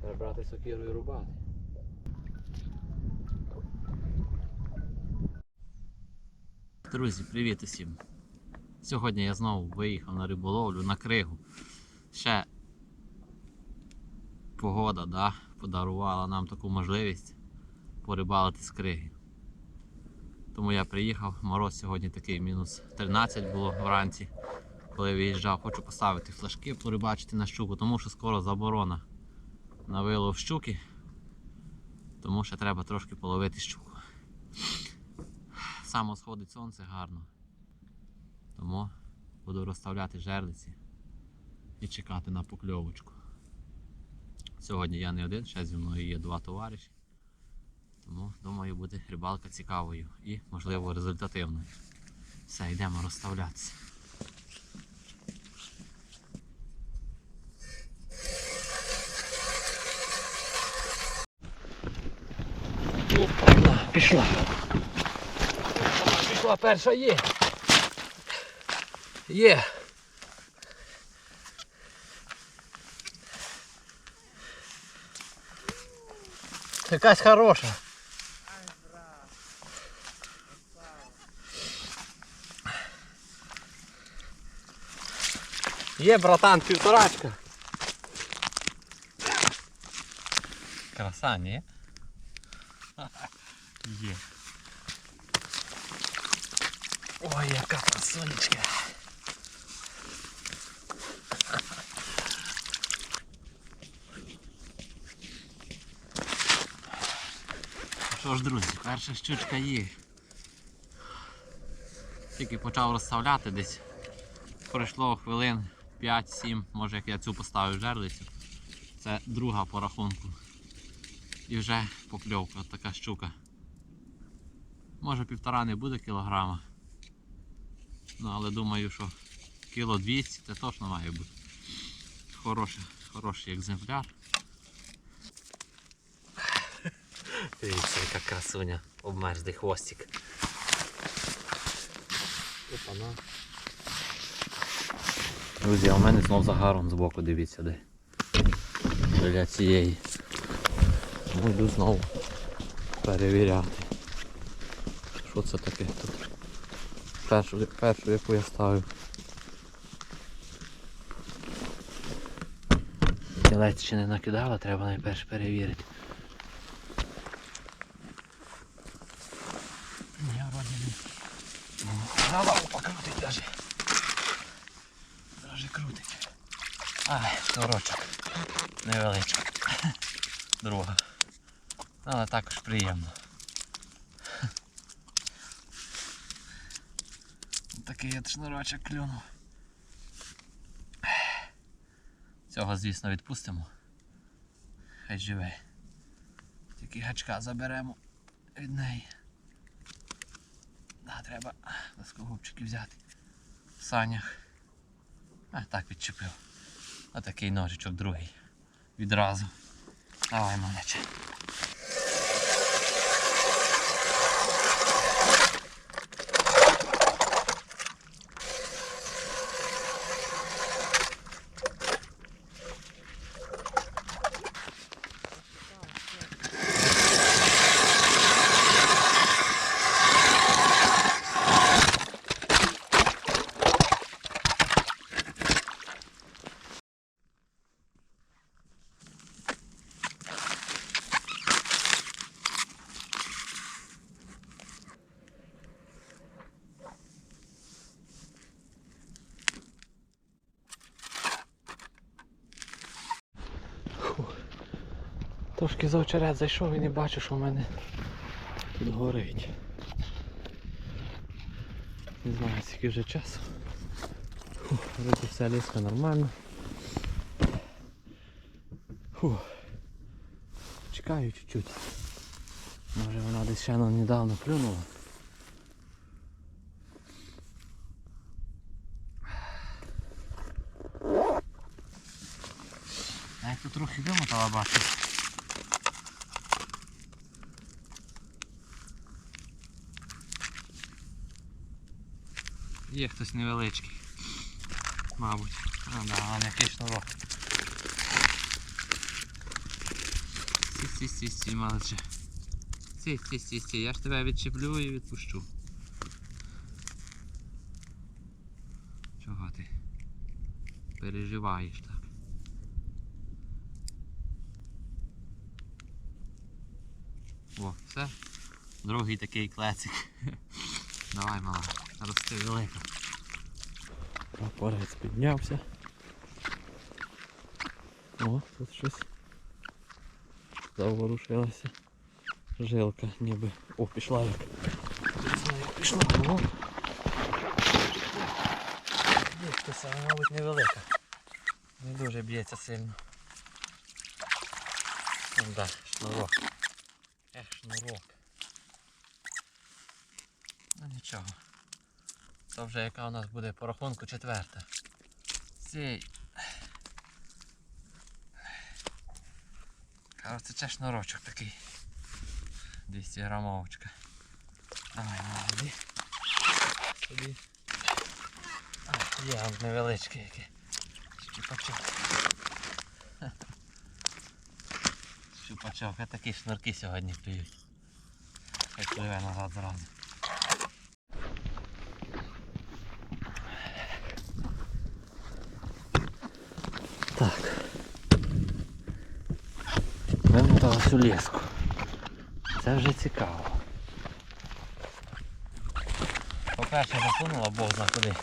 Треба брати сокиру і рубати. Друзі, привіт усім! Сьогодні я знову виїхав на риболовлю на кригу. Ще погода да, подарувала нам таку можливість порибалити з криги. Тому я приїхав, мороз сьогодні такий мінус 13 було вранці. Коли виїжджав, хочу поставити флажки, порибачити на щуку, тому що скоро заборона на вилов щуки. Тому ще треба трошки половити щуку. Само сходить сонце гарно. Тому буду розставляти жерлиці і чекати на покльовочку. Сьогодні я не один, ще зі мною є два товариші. Тому думаю буде рибалка цікавою і можливо результативною. Все, йдемо розставлятися. пішла. Пішла перша є. Є. Якась хороша. Є, братан, півторачка. Краса, ні? Є. Ой, яка красунечка. Що ж, друзі, перша щучка є. Тільки почав розставляти десь. Пройшло хвилин 5-7, може як я цю поставив жерлицю. Це друга по рахунку. І вже покльовка, така щука. Може півтора не буде кілограма. Ну але думаю, що кіло 200 це точно має бути. Хороший, хороший екземпляр. Дивіться, яка красуня, обмерзлий хвостик. Опана. Друзі, а у мене знов загаром збоку, дивіться де. Біля цієї. Ну знову перевіряти. Що це таке тут? Першу, першу яку я ставив. Тілець ще не накидала, треба найперше перевірити. Ні, вроді не. Ну, Голова покрутить даже. Даже крутить. Ай, торочок. Невеличка. Друга. Але також приємно. Такий шнурочок клюнув. Цього, звісно, відпустимо. Хай живе. Тільки гачка заберемо від неї. Да, треба плоскогубчики взяти в санях. А так відчепив. А такий ножичок другий. Відразу. Давай, малече. Трошки за очерет зайшов і не бачу, що в мене тут горить. Не знаю, скільки вже часу. Вроді вся ліска нормально. Фух. Чекаю чуть-чуть. Може вона десь ще недавно клюнула. А як тут трохи вимотала бачу. Є хтось невеличкий. Мабуть. А, да, але який шнурок. стій, стій, стій, малече. Стій, стій, стій, стій, я ж тебе відчеплю і відпущу. Чого ти? Переживаєш так. О, все. Другий такий клецик. Давай, мала, рости велика. Прапорець піднявся. О, тут щось заворушилася. Жилка ніби. О, пішла як. Пішла, як пішла. О. Б'ється, але, мабуть, невелика. Не дуже б'ється сильно. Ну да, шнурок. Ех, шнурок. Ну нічого. Це вже яка у нас буде по рахунку четверта. Цей. Кажется, це шнурочок такий. 200 грамовочка. Давай, молоді. Собі. А, є он невеличкий який. Щупачок. Щупачок, а такі шнурки сьогодні клюють. Хай пливе назад зразу. Так. Вимоталась у ліску. Це вже цікаво. По-перше, засунула Бог зна куди.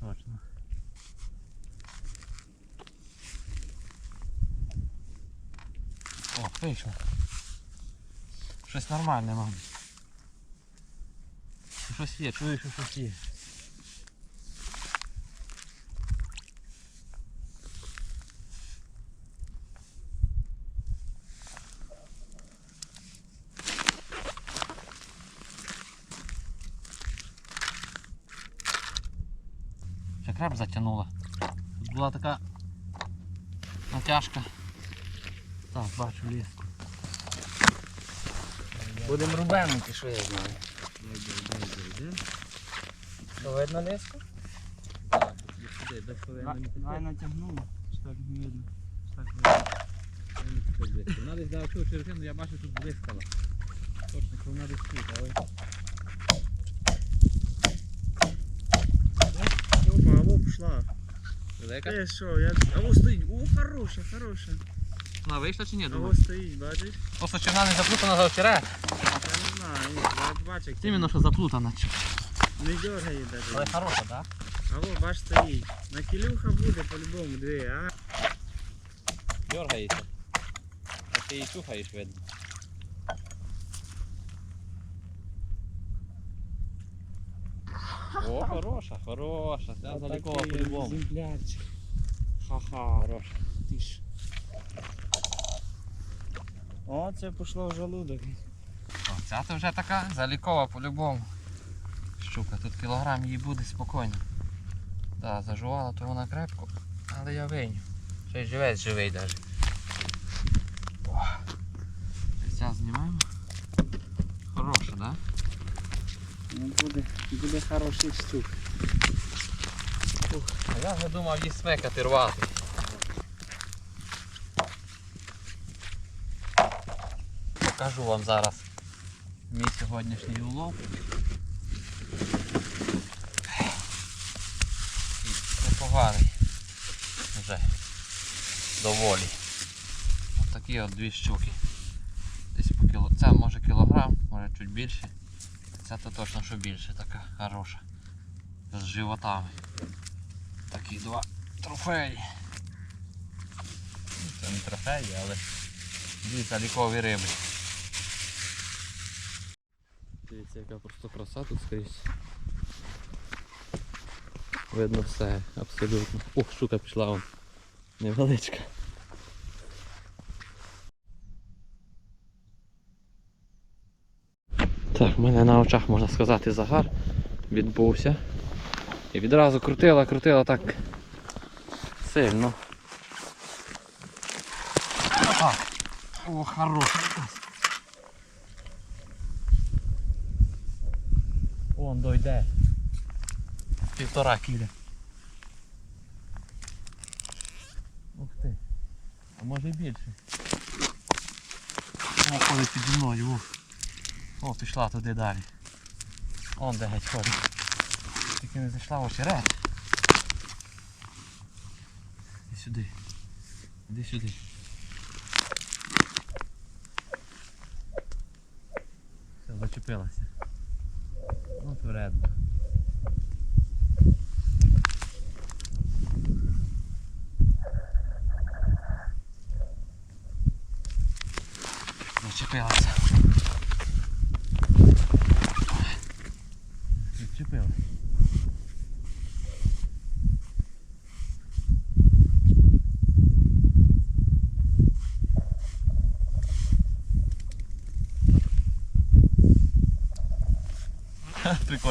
Точно. О, вийшло. Щось нормальне, мабуть. Щось є, чую, що щось є. Креп затягнула. Тут була така натяжка. Так, бачу ліску. Будемо рубанити, що я знаю. Що видно леску? Давай натягнуло. Чи так не видно? Так видно? Вона десь дала червину, я бачу тут блискала. Точно, що вона десь тут, але. Пішла. Велика? Ти що, я... Аво стоїть. О, хороша, хороша. Вона вийшла чи ні? Аво Думаю. стоїть, бачиш? Просто чи вона не заплутана за вчора. Я не знаю, я бачу. як Іменно, що заплутана. Не дергає Але навіть. хороша, так? Аво, бач, стоїть. На кілюха буде по-любому, диви, а? Дергається. А ти її чухаєш, видно. О, хороша, хороша. Це залікова по-любому. Екземплярчик. Ха-ха. Хороша. Ти ж. О, це пішло в желудок. О, ця то вже така залікова по-любому. Щука, тут кілограм її буде спокійно. Так, зажувала, то вона крепко, але я виню. Ще й живець живий навіть. Ця знімаємо. Хороша, так? Да? Ну, буде, буде хороший штук. А я вже думав її смекати рвати. Покажу вам зараз мій сьогоднішній улов. Непоганий. Вже доволі. Ось такі от дві щуки. Десь по кіло. Це може кілограм, може чуть більше. Це то точно що більше така хороша. З животами. Такі два трофеї. Ну, Це не трофеї, але дві залікові риби. Дивіться, яка просто краса тут скрізь. Видно все, абсолютно. Ох, штука пішла вон. Невеличка. В мене на очах, можна сказати, загар відбувся. І відразу крутила, крутила так сильно. Опа. О, хороший. Вон дойде. Півтора кіля. Ух ти. А може і більше. О, ходить піді мною. Ух. О, пішла туди далі. Он де геть ходить. Тільки не зайшла в очерет. Іди сюди. Іди сюди. Все, зачепилася. Ну. Зачепилася. Зачепилася.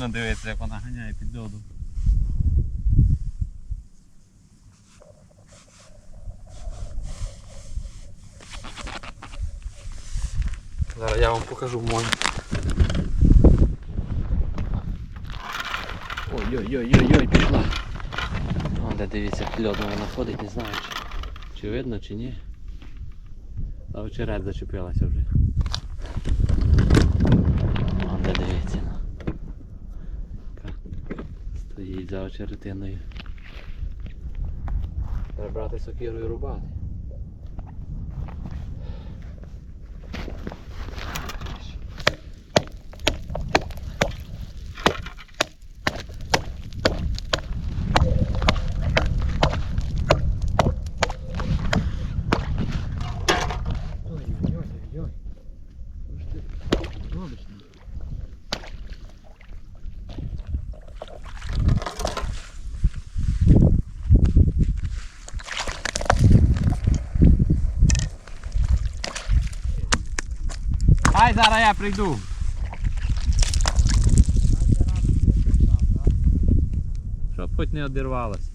Прикольно дивитися, як вона ганяє під льодом. Зараз я вам покажу мою. Ой-ой-ой-ой-ой, пішла. О, де дивіться, під льодом вона ходить, не знаю, чи, чи видно, чи ні. А очерет зачепилася вже. О, де дивіться. ну. Яка Стоїть за очеретиною. Треба брати сокиру і рубати. Ой-ой-ой-ой. Що ж ти робиш? ну? Ай, зараз я прийду. Щоб хоч не одірвалося.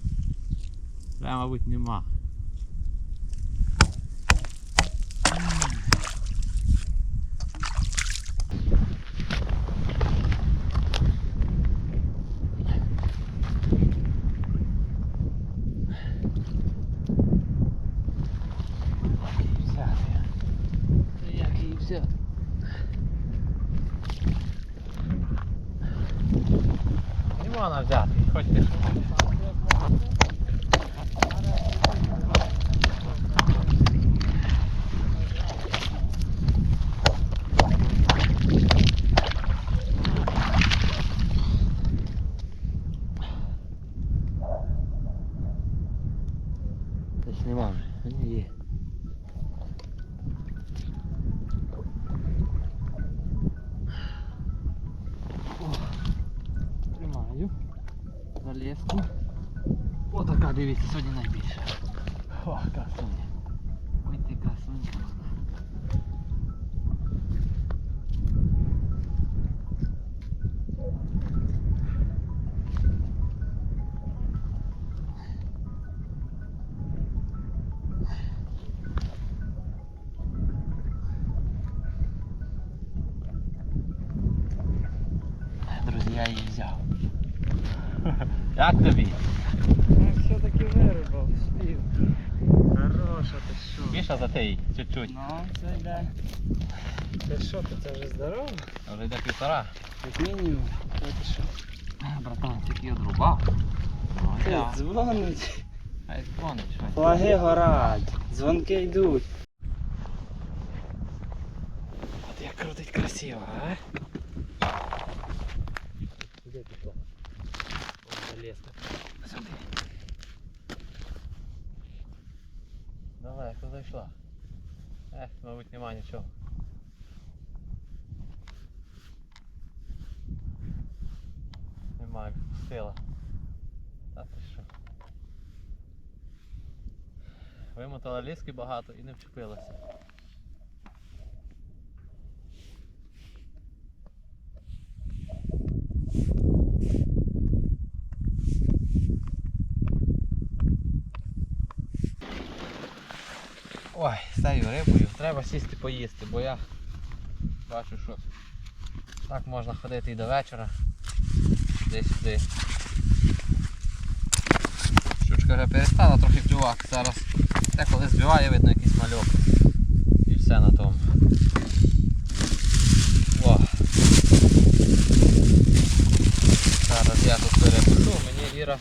Прямо мабуть, нема. взяти? Як її взяти? Не можна взяти, хоч ти що хочеш. Десь нема вже. А ні, є. Тримаю за леску. О, така, дивіться, сьогодні найбільша. О, красуня. Ой ти красуня. Ти за те чуть-чуть. Ну, це йде. Ти що, ти це вже здорово? Вже йде півтора. Як мінімум. Та що? Братан, тільки одрубав. Ну, Ти я. дзвонить. Хай дзвонить. Флаги горять, дзвонки йдуть. От як крутить красиво, а? Де пішла? О, залізла. Сюди. Давай, куди йшла? Ех, мабуть, нема нічого. Нема, відпустила. Та ти що? Вимотала ліски багато і не вчепилася. Стаю рибою, треба сісти поїсти, бо я бачу, що так можна ходити і до вечора. Десь сюди. Щучка вже перестала трохи клювати. Зараз деколи збиває, видно якийсь мальок. І все на тому. О. Зараз я тут перепишу, мені Іра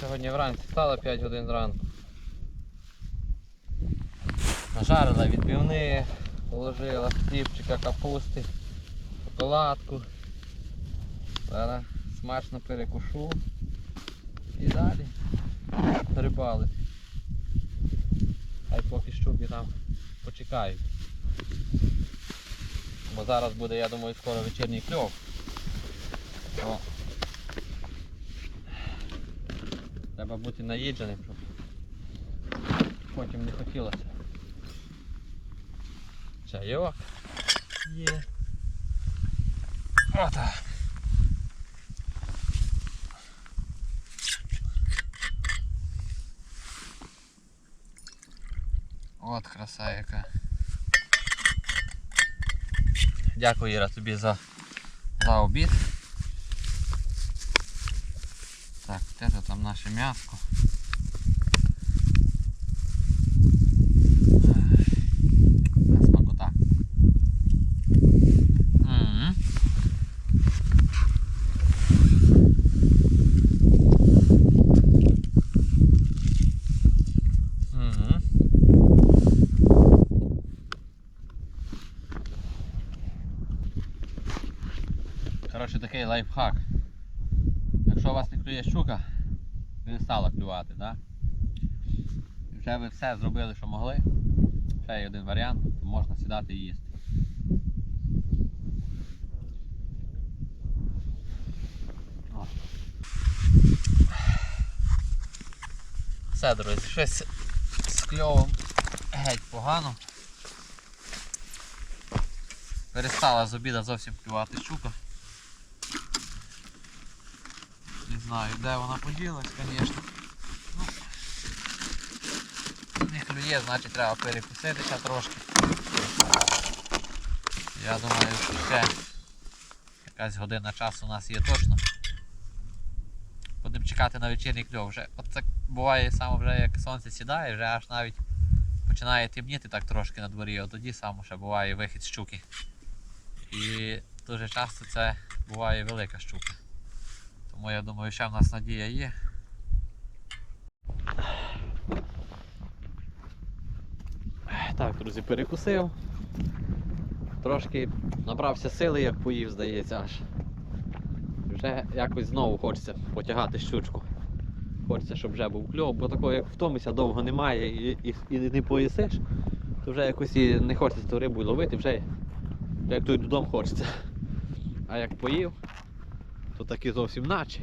сьогодні вранці стала 5 годин зранку. Нажарила відбивни, положила хлібчика, капусти, шоколадку. Зараз смачно перекушу і далі рибали. Хай поки щуки там почекають. Бо зараз буде, я думаю, скоро вечірній кльов. О. Треба бути наїдженим, щоб потім не хотілося. Чайок. Є. Отак. От краса яка. Дякую, Іра, тобі за, за обід. Так, то там наше м'яско? Такий лайфхак. Якщо у вас не клює щука, не стала клювати? І Вже ви все зробили, що могли. Ще є один варіант, то можна сідати і їсти. Все, друзі, щось з кльовом геть погано. Перестала з обіда зовсім клювати щука. Не знаю, де вона поділась, звісно. Ну, не значить треба перекуситися трошки. Я думаю, що ще якась година часу у нас є точно. Будемо чекати на вечірній кльов. Вже, от так буває саме вже як сонце сідає, вже аж навіть починає темніти так трошки на дворі, от тоді саме ще буває вихід щуки. І дуже часто це буває велика щука. Тому я думаю, ще в нас надія є. Так, друзі, перекусив. Трошки набрався сили, як поїв, здається, аж. Вже якось знову хочеться потягати щучку. Хочеться, щоб вже був кльов, бо такого як втомися довго немає і, і, і не поїсиш, то вже якось і не хочеться ту рибу ловити, вже як той додому хочеться. А як поїв, то таки зовсім наче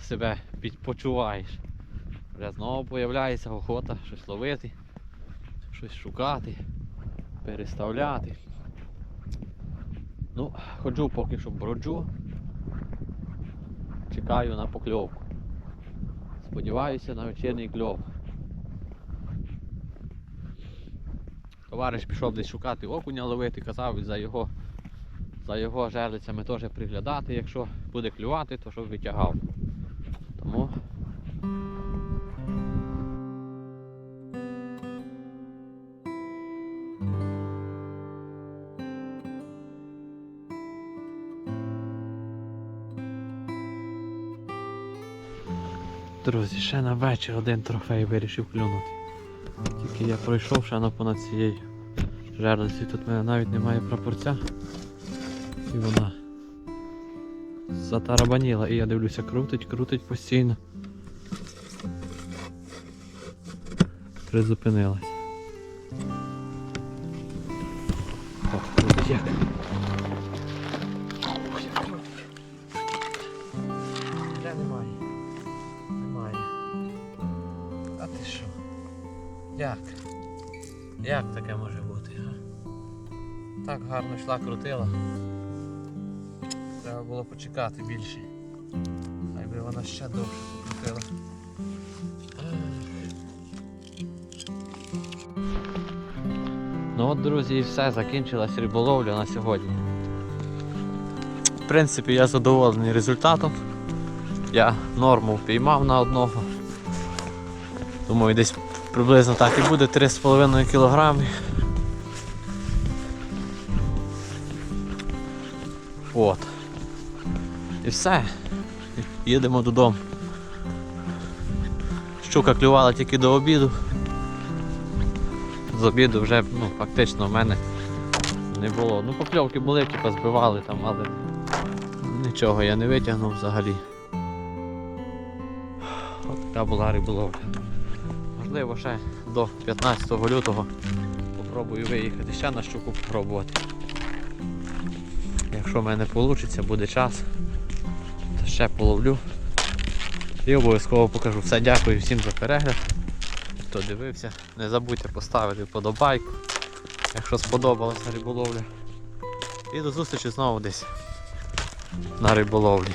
себе почуваєш. Вже знову появляється охота щось ловити, щось шукати, переставляти. Ну, ходжу поки що броджу. Чекаю на покльовку. Сподіваюся на вечірній кльов. Товариш пішов десь шукати окуня ловити, казав за його за його жерлицями теж приглядати, якщо буде клювати, то щоб витягав. Тому Друзі, ще на вечір один трофей вирішив клюнути. Тільки я пройшов ще на понад цією жерлиці. Тут в мене навіть немає прапорця. І вона затарабаніла. І я дивлюся, крутить, крутить постійно. Призупинилась. О, крутить як. Немає. Немає. А ти що? Як? Як таке може бути? Так гарно йшла, крутила. Було почекати більше. Хай би вона ще довше покрутила. Ну от, друзі, і все, закінчилась риболовля на сьогодні. В принципі, я задоволений результатом. Я норму впіймав на одного. Думаю, десь приблизно так і буде 3,5 кілограми. І все. Їдемо додому. Щука клювала тільки до обіду. З обіду вже ну, фактично в мене не було. Ну покльовки були, типу збивали там, але нічого я не витягнув взагалі. От така була риболовля. Можливо, ще до 15 лютого попробую виїхати ще на щуку попробувати. Якщо в мене вийде, буде час, ще половлю. І обов'язково покажу. Все, дякую всім за перегляд. Хто дивився, не забудьте поставити вподобайку, якщо сподобалася риболовля. І до зустрічі знову десь на риболовлі.